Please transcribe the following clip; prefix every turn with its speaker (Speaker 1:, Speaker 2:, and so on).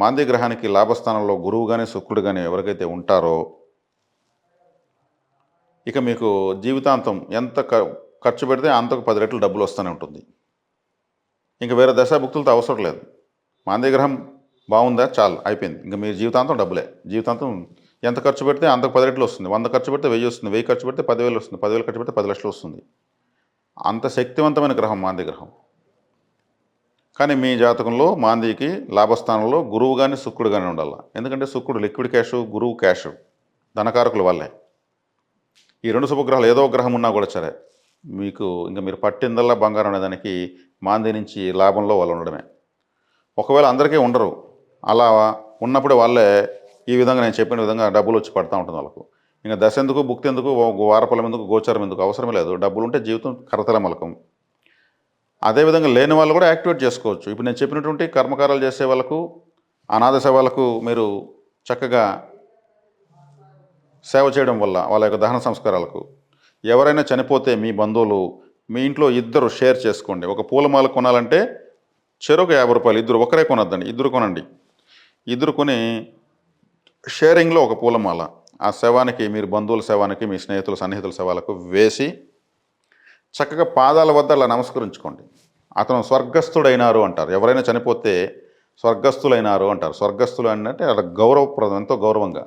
Speaker 1: మాంద్య గ్రహానికి లాభస్థానంలో గురువు కానీ శుక్రుడు కానీ ఎవరికైతే ఉంటారో ఇక మీకు జీవితాంతం ఎంత ఖర్చు పెడితే అంతకు పది రెట్లు డబ్బులు వస్తూనే ఉంటుంది. ఇంకా వేరే దశాభుక్తులతో అవసరం లేదు. మాంది గ్రహం బాగుందా? చాలు అయిపోయింది. ఇంకా మీ జీవితాంతం డబ్బులే. జీవితాంతం ఎంత ఖర్చు పెడితే అంతకు పది రెట్లు వస్తుంది. వంద ఖర్చు పెడితే వెయ్యి వస్తుంది. వెయ్యి ఖర్చు పెడితే పదివేలు వస్తుంది. పదివేలు ఖర్చు పెడితే పది లక్షలు వస్తుంది. అంత శక్తివంతమైన గ్రహం మాంద్య గ్రహం. కానీ మీ జాతకంలో మాందికి లాభస్థానంలో గురువు కానీ శుక్రుడు కానీ ఉండాలి? ఎందుకంటే శుక్రుడు లిక్విడ్ క్యాష్ గురువు క్యాష్ ధనకారకుల వల్లే ఈ రెండు శుభగ్రహాలు ఏదో ఒక గ్రహం ఉన్నా కూడా సరే మీకు ఇంకా మీరు పట్టిందల్లా బంగారం అనేదానికి మాంది నుంచి లాభంలో వాళ్ళు ఉండడమే. ఒకవేళ అందరికీ ఉండరు అలా ఉన్నప్పుడు వాళ్ళే ఈ విధంగా నేను చెప్పిన విధంగా డబ్బులు వచ్చి పడతా ఉంటుంది వాళ్ళకు. ఇంకా దశ ఎందుకు భుక్తి ఎందుకు వారపలం ఎందుకు గోచారం ఎందుకు అవసరం లేదు. డబ్బులు ఉంటే జీవితం కరతల మలకం. అదేవిధంగా లేని వాళ్ళు కూడా యాక్టివేట్ చేసుకోవచ్చు. ఇప్పుడు నేను చెప్పినటువంటి కర్మకారాలు చేసే వాళ్ళకు అనాథ సేవలకు మీరు చక్కగా సేవ చేయడం వల్ల వాళ్ళ యొక్క దహన సంస్కారాలకు ఎవరైనా చనిపోతే మీ బంధువులు మీ ఇంట్లో ఇద్దరు షేర్ చేసుకోండి. ఒక పూలమాల కొనాలంటే చెరొక యాభై రూపాయలు. ఇద్దరు ఒకరే కొనొద్దండి. ఇద్దరు కొనండి. ఇద్దరు కొని షేరింగ్లో ఒక పూలమాల. ఆ శవానికి మీరు బంధువుల శవానికి మీ స్నేహితుల సన్నిహితుల శవాలకు వేసి చక్కగా పాదాల వద్ద అలా నమస్కరించుకోండి. అతను స్వర్గస్థుడైనారు అంటారు. ఎవరైనా చనిపోతే స్వర్గస్థులైనారు అంటారు. స్వర్గస్థులు అంటే అలా గౌరవప్రదం ఎంతో గౌరవంగా.